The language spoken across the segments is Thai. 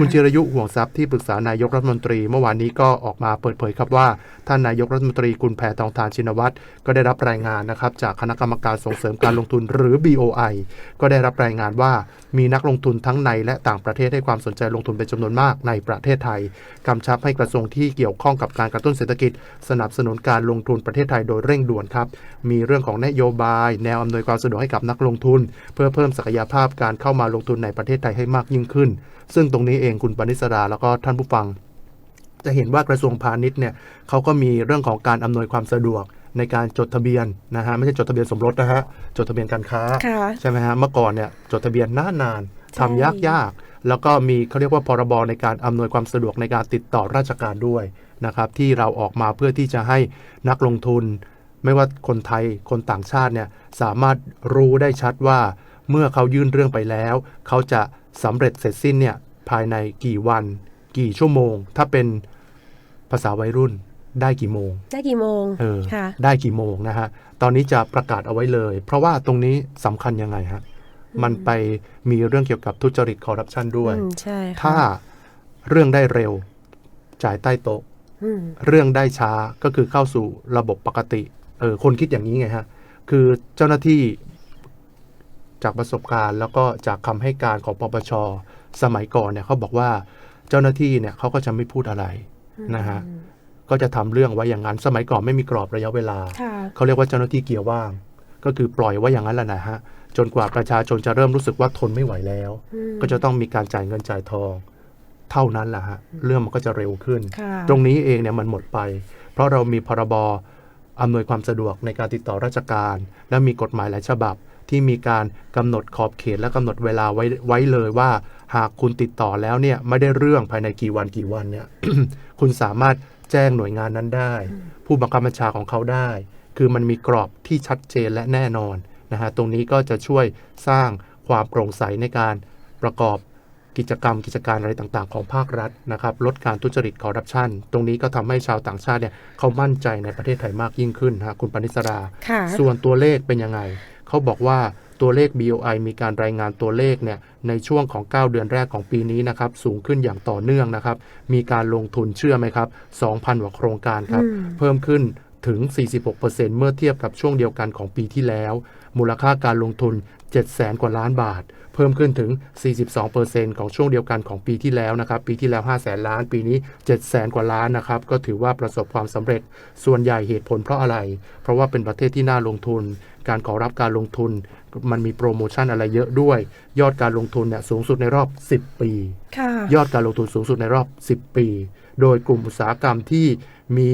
คุณจิรยุห่วงทรัพย์ที่ปรึกษานายกรัฐมนตรีเมื่อวานนี้ก็ออกมาเปิดเผยครับว่า ท่านนายกรัฐมนตรีคุณแพทองทานชินวัตรก็ได้รับรายงานนะครับจากคณะกรรมการส่งเสริมการลงทุนหรือ BOI ก็ได้รับรายงานว่ามีนักลงทุนทั้งในและต่างประเทศให้ความสนใจลงทุนเป็นจำนวนมากในประเทศไทยกำชับให้กระทรวงที่เกี่ยวข้องกับการกระตุ้นเศรษฐกิจ สนับสนุนการลงทุนประเทศไทยโดยเร่งด่วนครับมีเรื่องของนโยบาย แนวอำนวยความสะดวกให้กับนักลงทุน เพื่อเพิ่มศักยภาพการเข้ามาลงทุนในประเทศไทยให้มากยิ่งขึ้น ซึ่งตรงนี้เองคุณปณิสราแล้วก็ท่านผู้ฟัง จะเห็นว่ากระทรวงพาณิชย์เนี่ยเขาก็มีเรื่องของการอำนวยความสะดวกในการจดทะเบียนนะฮะไม่ใช่จดทะเบียนสมรสนะฮะจดทะเบียนการค้าค่ะใช่ไหมฮะเมื่อก่อนเนี่ยจดทะเบียนนานนานๆใช่ทำยากยากๆแล้วก็มีเขาเรียกว่าพรบในการอำนวยความสะดวกในการติดต่อราชการด้วยนะครับที่เราออกมาเพื่อที่จะให้นักลงทุน ไม่ว่าคนไทยคนต่างชาติเนี่ยสามารถรู้ได้ชัดว่า เมื่อเขายื่นเรื่องไปแล้ว เขาจะสำเร็จเสร็จสิ้นเนี่ย ภายในกี่วัน กี่ชั่วโมง ถ้าเป็นภาษาวัยรุ่นได้กี่โมง ได้กี่โมงเออค่ะได้กี่โมงนะฮะ ตอนนี้จะประกาศเอาไว้เลย เพราะว่าตรงนี้สำคัญยังไงฮะ มันไปมีเรื่องเกี่ยวกับทุจริตคอร์รัปชันด้วยอืมใช่ค่ะถ้าเรื่องได้เร็วจ่ายใต้โต๊ะอืมเรื่องได้ช้าก็คือเข้าสู่ระบบปกติเออคนคิดอย่างนี้ไงฮะ คือเจ้าหน้าที่ จากประสบการณ์ แล้วก็จากคำให้การของปปช สมัยก่อนเนี่ยเขาบอกว่าเจ้าหน้าที่เนี่ยเขาก็จะไม่พูดอะไรนะฮะก็จะทำเรื่องไว้อย่างนั้น สมัยก่อนไม่มีกรอบระยะเวลาค่ะเขาเรียกว่าเจ้าหน้าที่เกียร์ว่าง ก็คือปล่อยไว้อย่างนั้นแหละนะฮะจนกว่าประชาชนจะเริ่มรู้สึกว่าทนไม่ไหวแล้วอืมก็จะต้องมีการจ่ายเงินจ่ายทอง เท่านั้นแหละฮะเรื่องมันก็จะเร็วขึ้นค่ะตรงนี้เองเนี่ยมันหมดไป เพราะเรามีพรบอำนวยความสะดวกในการติดต่อราชการ และมีกฎหมายหลายฉบับ ที่มีการกำหนดขอบเขตและกำหนดเวลาไว้ไว้เลยว่า หากคุณติดต่อแล้วเนี่ยไม่ได้เรื่องภายในกี่วันกี่วันเนี่ยคุณสามารถแจ้งหน่วยงานนั้นได้ ผู้บังคับบัญชาของเขาได้ คือมันมีกรอบที่ชัดเจนและแน่นอนนะฮะตรงนี้ก็จะช่วยสร้างความโปร่งใสในการประกอบกิจกรรมกิจการอะไรต่างๆ ของภาครัฐนะครับลดการทุจริตคอร์รัปชันตรงนี้ก็ทำให้ชาวต่างชาติเนี่ยเขามั่นใจในประเทศไทยมากยิ่งขึ้นฮะคุณปณิสราค่ะส่วนตัวเลขเป็นยังไง เขาบอกว่าตัวเลข BOI มีการรายงานตัวเลขเนี่ยในช่วงของ 9 เดือนแรกของปีนี้นะครับสูงขึ้นอย่างต่อเนื่องนะครับ มีการลงทุนเชื่อไหมครับ 2,000กว่าโครงการครับอืมเพิ่มขึ้น ถึง 46%เมื่อเทียบกับช่วงเดียวกันของปีที่แล้ว มูลค่าการลงทุน 700,000 กว่าล้านบาท เพิ่มขึ้นถึง 42%ของช่วงเดียวกันของปีที่แล้วนะครับ ปีที่แล้ว 500,000 ล้าน ปีนี้ 700,000 กว่าล้านนะครับ ก็ถือว่าประสบความสำเร็จ ส่วนใหญ่เหตุผลเพราะอะไร เพราะว่าเป็นประเทศที่น่าลงทุน การขอรับการลงทุน มันมีโปรโมชั่นอะไรเยอะด้วย ยอดการลงทุนเนี่ยสูงสุดในรอบ 10 ปีค่ะยอดการลงทุนสูงสุดในรอบ 10 ปี โดยกลุ่มอุตสาหกรรมที่ มี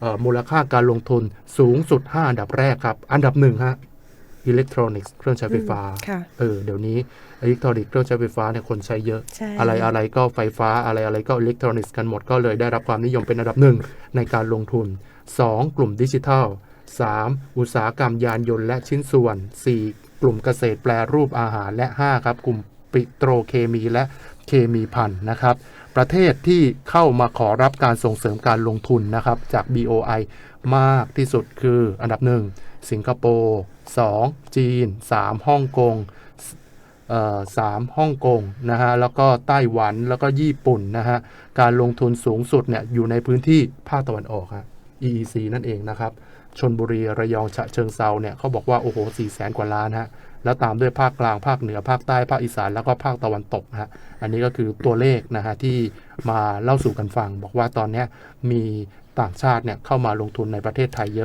เอ่อมูลค่าการลงทุนสูงสุด 5 อันดับแรกครับ อันดับหนึ่งฮะอิเล็กทรอนิกส์เครื่องใช้ไฟฟ้าค่ะเออเดี๋ยวนี้อิเล็กทรอนิกส์เครื่องใช้ไฟฟ้าเนี่ยคนใช้เยอะใช่อะไรอะไรก็ไฟฟ้าอะไรอะไรก็อิเล็กทรอนิกส์กันหมดก็เลยได้รับความนิยมเป็นอันดับหนึ่งในการลงทุน 2. กลุ่มดิจิทัล 3. อุตสาหกรรมยานยนต์และชิ้นส่วน 4. กลุ่มเกษตรแปรรูปอาหารและ 5 ครับ กลุ่มปิโตรเคมีและเค มีพันธ์นะครับ ประเทศที่เข้ามาขอรับการส่งเสริมการลงทุนนะครับ จาก BOI มากที่สุดคืออันดับ 1 สิงคโปร์ 2. จีน 3. ฮ่องกงสามฮ่องกงนะฮะแล้วก็ไต้หวันแล้วก็ญี่ปุ่นนะฮะการลงทุนสูงสุดเนี่ยอยู่ในพื้นที่ภาคตะวันออกฮะ EEC นั่นเองนะครับ ชนบุรีระยองฉะเชิงเซาเนี่ยเขาบอกว่าโอ้โห4แสนกว่าล้านฮะแล้วตามด้วยภาคกลางภาคเหนือภาคใต้ภาคอีสานแล้วก็ภาคตะวันตกฮะอันนี้ก็คือตัวเลขนะฮะที่มาเล่าสู่กันฟัง บอกว่าตอนนี้มีต่างชาติเนี่ยเข้ามาลงทุนในประเทศไทยเยอะ